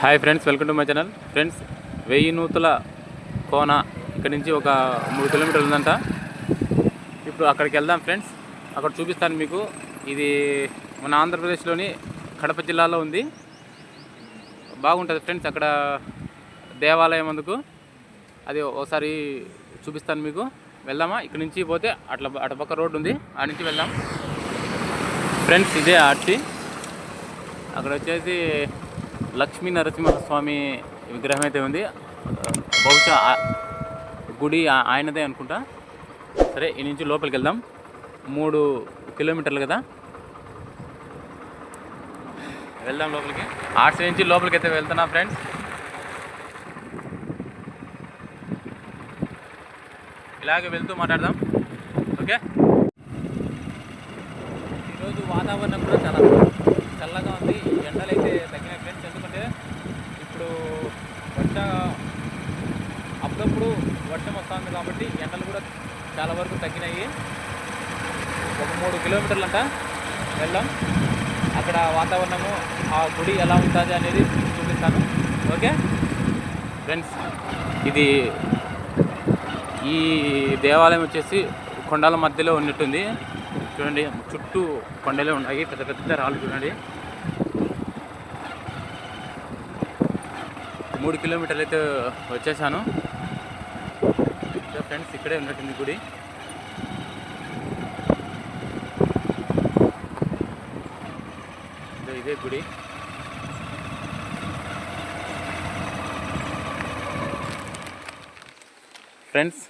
Hi friends welcome to my channel. Friends Veyyi Nuthula Kona ఇక్కడ నుంచి ఒక మూడు కిలోమీటర్లు ఉందంట. ఇప్పుడు అక్కడికి వెళ్దాం ఫ్రెండ్స్. అక్కడ చూపిస్తాను మీకు. ఇది మన ఆంధ్రప్రదేశ్లోని కడప జిల్లాలో ఉంది. బాగుంటుంది ఫ్రెండ్స్ అక్కడ దేవాలయం అందుకు. అది ఒకసారి చూపిస్తాను మీకు. వెళ్దామా? ఇక్కడ నుంచి పోతే అట్లా అటుపక్క రోడ్డు ఉంది. ఆ నుంచి వెళ్దాం. ఫ్రెండ్స్ ఇదే ఆర్చి అక్కడ వచ్చేసి లక్ష్మీ నరసింహస్వామి విగ్రహం అయితే ఉంది. బహుశా గుడి ఆ- ఆయనదే అనుకుంటా. సరే ఈ నుంచి లోపలికి వెళ్దాం. మూడు కిలోమీటర్లు కదా. వెళ్దాం లోపలికి. ఆర్ట్స్ నుంచి లోపలికి అయితే వెళ్తున్నా ఫ్రెండ్స్. ఇలాగే వెళ్తూ మాట్లాడదాం. ఓకే? ఈరోజు వాతావరణం కూడా చాలా చల్లగా ఉంది ఎండలు అయితే తగ్గినాయి ఫ్రెండ్స్ ఎందుకంటే ఇప్పుడు వర్ష అప్పుడప్పుడు వర్షం వస్తుంది కాబట్టి ఎండలు కూడా చాలా వరకు తగ్గినాయి. ఒక మూడు కిలోమీటర్లు అంట అక్కడ వాతావరణము ఆ గుడి ఎలా ఉంటుంది అనేది చూపిస్తాను. ఓకే? ఫ్రెండ్స్ ఇది ఈ దేవాలయం వచ్చేసి కొండల మధ్యలో ఉన్నట్టుంది. చూడండి చుట్టూ కొండలే ఉన్నాయి. పెద్ద పెద్ద రాళ్ళు చూడండి. మూడు కిలోమీటర్లు అయితే వచ్చేసాను. ఫ్రెండ్స్ ఇక్కడే ఉన్నట్టుంది గుడి. ఇదే గుడి. ఫ్రెండ్స్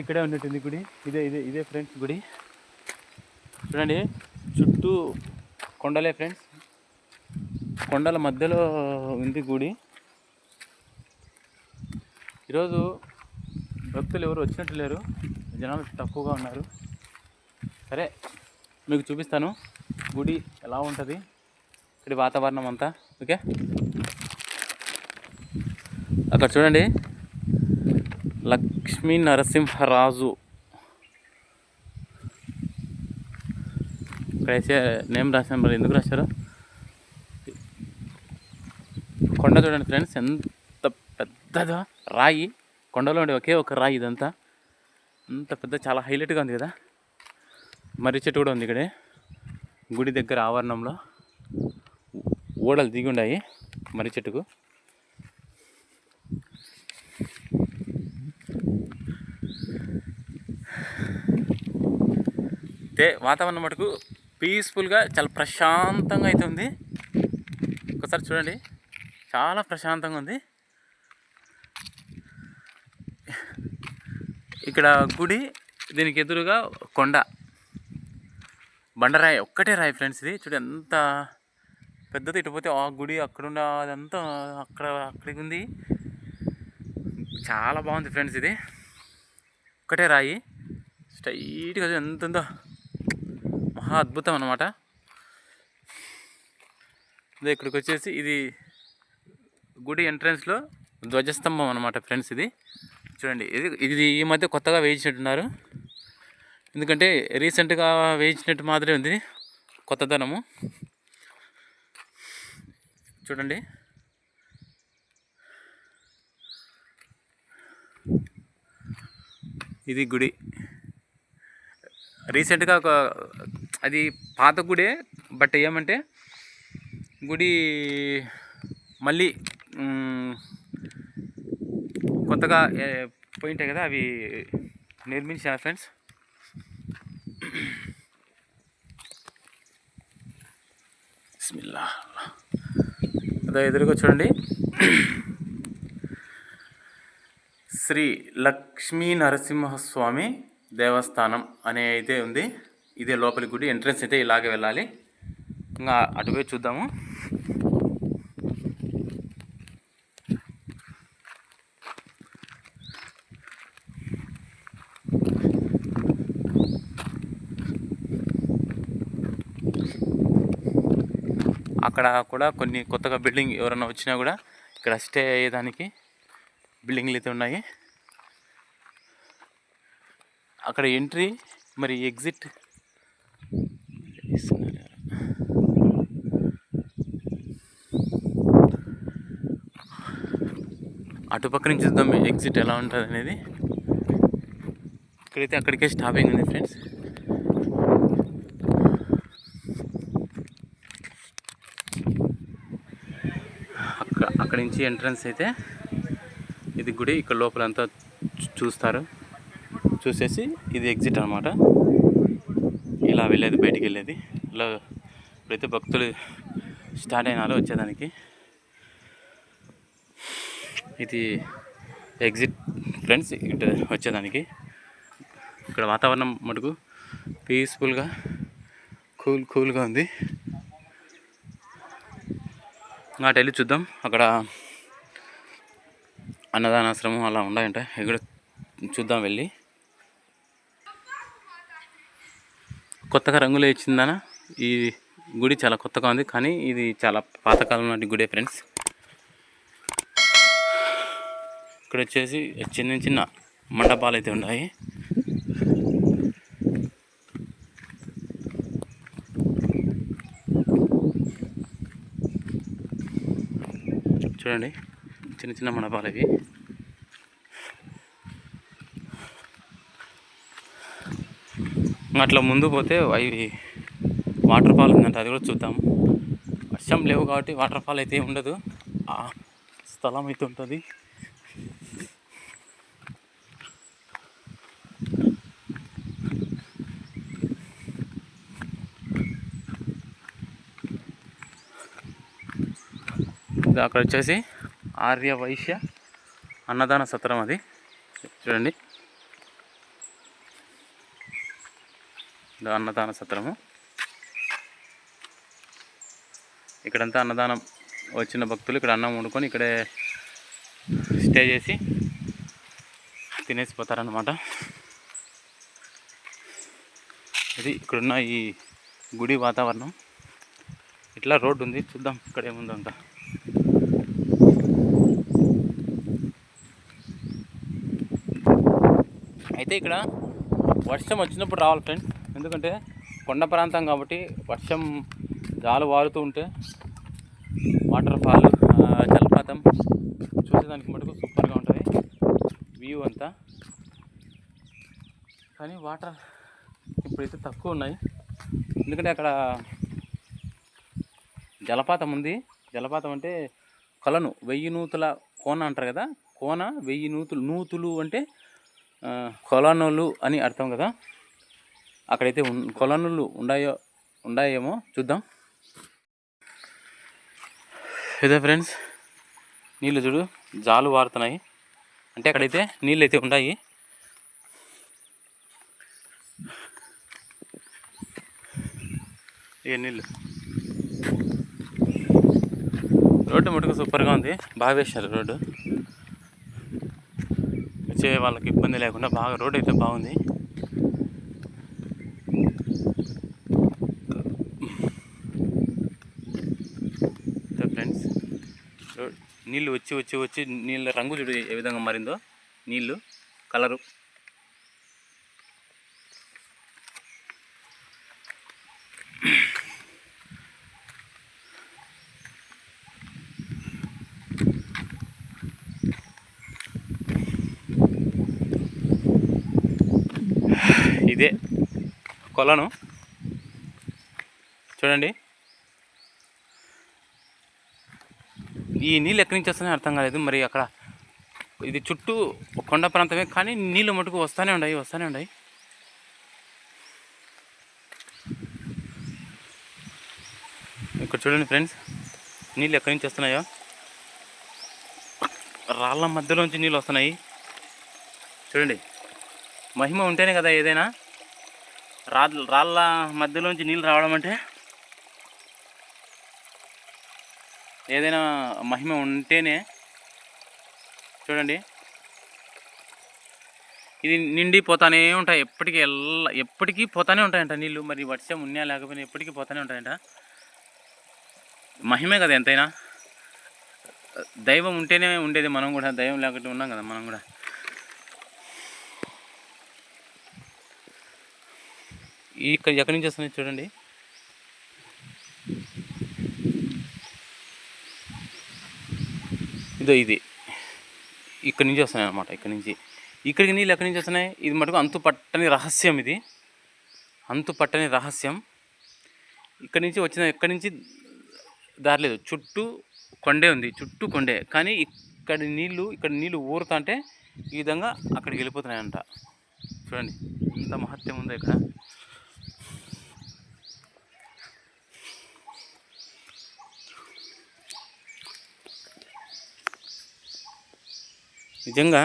ఇక్కడే ఉన్నట్టుంది గుడి. ఇదే ఇదే ఇదే ఫ్రెండ్స్ గుడి. చూడండి చుట్టూ కొండలే ఫ్రెండ్స్. కొండల మధ్యలో ఉంది గుడి. ఈరోజు భక్తులు ఎవరు వచ్చినట్టు లేరు. జనాలు తక్కువగా ఉన్నారు. సరే మీకు చూపిస్తాను. గుడి ఎలా ఉంటుంది? ఇక్కడ వాతావరణం అంతా. ఓకే? అక్కడ చూడండి. లక్ష్మీ నరసింహరాజు. ఇక్కడైతే నేమ్ రాసిన మరి ఎందుకు రాశారు? కొండ చూడండి ఫ్రెండ్స్ ఎంత పెద్దదా రాయి. కొండలో ఉండే ఒకే ఒక రాయి ఇదంతా. అంత పెద్ద చాలా హైలైట్గా ఉంది కదా. మర్రి చెట్టు కూడా ఉంది ఇక్కడే. గుడి దగ్గర ఆవరణంలో ఓడలు దిగి ఉన్నాయి మర్రి చెట్టుకు. అయితే వాతావరణం మటుకు పీస్ఫుల్గా చాలా ప్రశాంతంగా అయితే ఉంది. ఒకసారి చూడండి. చాలా ప్రశాంతంగా ఉంది. ఇక్కడ గుడి దీనికి ఎదురుగా కొండ. బండరాయి ఒక్కటే రాయి ఫ్రెండ్స్ ఇది. చూడు ఎంత పెద్దది ఇటు పోతే ఆ గుడి అక్కడున్న అదంతా అక్కడ అక్కడికి ఉంది. చాలా బాగుంది ఫ్రెండ్స్ ఇది. ఒక్కటే రాయి. స్ట్రైట్గా ఎంత ఉందో. మహా అద్భుతం అనమాట ఇక్కడికి వచ్చేసి ఇది గుడి ఎంట్రన్స్లో ధ్వజస్తంభం అనమాట ఫ్రెండ్స్ ఇది. చూడండి. ఇది ఇది ఈ మధ్య కొత్తగా వేయించినట్టున్నారు. ఎందుకంటే రీసెంట్గా వేయించినట్టు మాదిరి ఉంది కొత్తదనము. చూడండి. ఇది గుడి. రీసెంట్గా ఒక అది పాత గుడే బట్ ఏమంటే గుడి మళ్ళీ కొత్తగా పోయింటాయి కదా అవి నిర్మించా ఫ్రెండ్స్. బిస్మిల్లా అదే ఎదురుగా చూడండి. శ్రీ లక్ష్మీ నరసింహస్వామి దేవస్థానం అనే అయితే ఉంది. ఇదే లోపలి గుడి ఎంట్రన్స్ అయితే ఇలాగే వెళ్ళాలి. ఇంకా అటువే చూద్దాము. అక్కడ కూడా కొన్ని కొత్తగా బిల్డింగ్ ఎవరైనా వచ్చినా కూడా ఇక్కడ స్టే అయ్యేదానికి బిల్డింగ్లు అయితే ఉన్నాయి. అక్కడ ఎంట్రీ మరి ఎగ్జిట్. అటుపక్క నుంచి చూద్దాం ఎగ్జిట్ ఎలా ఉంటుంది అనేది ఇక్కడైతే అక్కడికే స్టాపింగ్ ఉంది ఫ్రెండ్స్ ఇక్కడ అక్కడి నుంచి ఎంట్రన్స్ అయితే ఇది గుడి. ఇక్కడ లోపలంతా చూస్తారు. చూసేసి ఇది ఎగ్జిట్ అనమాట ఇలా వెళ్ళేది బయటికి వెళ్ళేది. ఇలా ఇప్పుడైతే భక్తులు స్టార్ట్ అయినారు వచ్చేదానికి. ఇది ఎగ్జిట్ ఫ్రెండ్స్ ఇక్కడ వచ్చేదానికి. ఇక్కడ వాతావరణం మటుకు పీస్ఫుల్గా కూల్ కూల్గా ఉంది. అటు వెళ్ళి చూద్దాం. అక్కడ అన్నదానాశ్రమం అలా ఉన్నాయంట ఇక్కడ చూద్దాం వెళ్ళి. కొత్తగా రంగులు వేసిందన ఈ గుడి చాలా కొత్తగా ఉంది కానీ ఇది చాలా పాతకాలం నాటి గుడే ఫ్రెండ్స్. ఇక్కడ వచ్చేసి చిన్న చిన్న మండపాలు అయితే ఉన్నాయి. చూడండి. చిన్న చిన్న మండపాలు ఇవి. అట్లా ముందు పోతే అవి వాటర్ ఫాల్ ఉందంట అది కూడా చూద్దాం. వర్షం లేవు కాబట్టి వాటర్ ఫాల్ అయితే ఉండదు. ఆ స్థలం అయితే ఉంటుంది. ఇది అక్కడ వచ్చేసి ఆర్య వైశ్య అన్నదాన సత్రం అది. చూడండి. అన్నదాన సత్రము. ఇక్కడంతా అన్నదానం వచ్చిన భక్తులు ఇక్కడ అన్నం వండుకొని ఇక్కడే స్టే చేసి తినేసిపోతారనమాట ఇది ఇక్కడున్న ఈ గుడి వాతావరణం. ఇట్లా రోడ్డు ఉంది చూద్దాం. ఇక్కడ ఏముందో అంతా అయితే ఇక్కడ వర్షం వచ్చినప్పుడు రావాలి ఫ్రెండ్ ఎందుకంటే కొండ ప్రాంతం కాబట్టి వర్షం జాలు వారుతూ ఉంటే వాటర్ ఫాల్ జలపాతం చూసేదానికి మటుకు సూపర్గా ఉంటుంది. వ్యూ అంతా. కానీ వాటర్ ఇప్పుడైతే తక్కువ ఉన్నాయి. ఎందుకంటే అక్కడ జలపాతం ఉంది. జలపాతం అంటే కలను వెయ్యి నూతుల కోన అంటారు కదా? కోన వెయ్యి నూతులు నూతులు అంటే ఆ, అని అర్థం కదా? అక్కడైతే ఉన్ కొలనులు ఉన్నాయో ఉన్నాయేమో చూద్దాం. ఇదే ఫ్రెండ్స్ నీళ్ళు చూడు జాలు వారుతున్నాయి. అంటే అక్కడైతే నీళ్ళు అయితే ఉన్నాయి ఏ నీళ్ళు. రోడ్డు మటుకు సూపర్గా ఉంది. బాగా వేశారు రోడ్డు. వచ్చే వాళ్ళకి ఇబ్బంది లేకుండా బాగా రోడ్ అయితే బాగుంది. ఫ్రెండ్స్ నీళ్ళు వచ్చి వచ్చి వచ్చి నీళ్ళ రంగు చూడు ఏ విధంగా మారిందో. నీళ్ళు కలరు. ఇదే కొలను. చూడండి. ఈ నీళ్ళు ఎక్కడి నుంచి వస్తున్నాయో అర్థం కాలేదు. మరి అక్కడ ఇది చుట్టూ కొండ ప్రాంతమే కానీ నీళ్ళు మటుకు వస్తూనే ఉన్నాయి వస్తూనే ఉన్నాయి. ఇక్కడ చూడండి ఫ్రెండ్స్ నీళ్ళు ఎక్కడి నుంచి వస్తున్నాయో. రాళ్ళ మధ్యలోంచి నీళ్ళు వస్తున్నాయి. చూడండి. మహిమ ఉంటేనే కదా ఏదైనా. రాళ్ళ రాళ్ళ మధ్యలోంచి నీళ్ళు రావడం అంటే ఏదైనా మహిమ ఉంటేనే చూడండి. ఇది నిండి పోతానే ఉంటాయి. ఎప్పటికీ ఎల్ల ఎప్పటికీ పోతానే ఉంటాయంట నీళ్ళు. మరి వర్షం ఉన్నా లేకపోయినా ఎప్పటికీ పోతానే ఉంటాయంట. మహిమే కదా ఎంతైనా. దైవం ఉంటేనే ఉండేది మనం కూడా. దైవం లేకపోతే ఉన్నాం కదా మనం కూడా. ఇక్కడ ఎక్కడి నుంచి వస్తున్నాయి చూడండి. ఇదో ఇది. ఇక్కడి నుంచి వస్తున్నాయి అనమాట ఇక్కడి నుంచి. ఇక్కడికి నీళ్ళు ఎక్కడి నుంచి వస్తున్నాయి? ఇది మటుకు అంతు పట్టని రహస్యం ఇది. అంతు పట్టని రహస్యం. ఇక్కడి నుంచి వచ్చిన ఎక్కడి నుంచి దారి లేదు. చుట్టూ కొండే ఉంది చుట్టూ కొండే. కానీ ఇక్కడ నీళ్ళు ఇక్కడ నీళ్ళు ఊరుతా అంటే ఈ విధంగా అక్కడికి వెళ్ళిపోతున్నాయంట. చూడండి ఎంత మహత్యం ఉందో ఇక్కడ. నిజంగా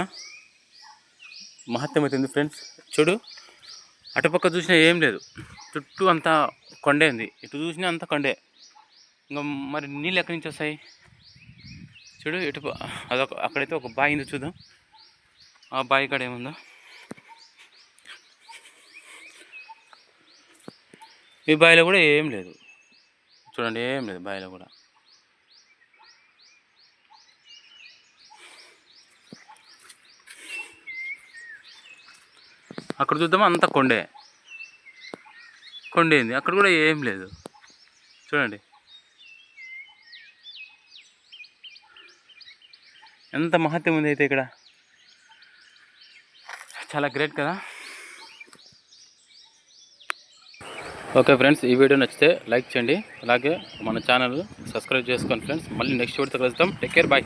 మహత్యం ఫ్రెండ్స్. చూడు అటుపక్క చూసినా ఏం లేదు. చుట్టూ అంతా కొండే ఉంది. ఇటు చూసినా అంతా కొండే. ఇంకా మరి నీళ్ళు ఎక్కడి నుంచి వస్తాయి? చూడు ఇటు అదొక అక్కడైతే ఒక బావి ఉంది చూద్దాం. ఆ బావి కాడ ఏముందో? ఈ బావిలో కూడా ఏం లేదు. చూడండి ఏం లేదు బావిలో కూడా. అక్కడ చూద్దామా? అంతా కొండే. కొండేంది అక్కడ కూడా ఏం లేదు. చూడండి. ఎంత మహత్యం ఉంది అయితే ఇక్కడ? చాలా గ్రేట్ కదా? ఓకే ఫ్రెండ్స్ ఈ వీడియో నచ్చితే లైక్ చేయండి. అలాగే మన ఛానల్ సబ్స్క్రైబ్ చేసుకోండి ఫ్రెండ్స్. మళ్ళీ నెక్స్ట్ వీడియోతో కలుస్తాం టేక్ కేర్. బాయ్.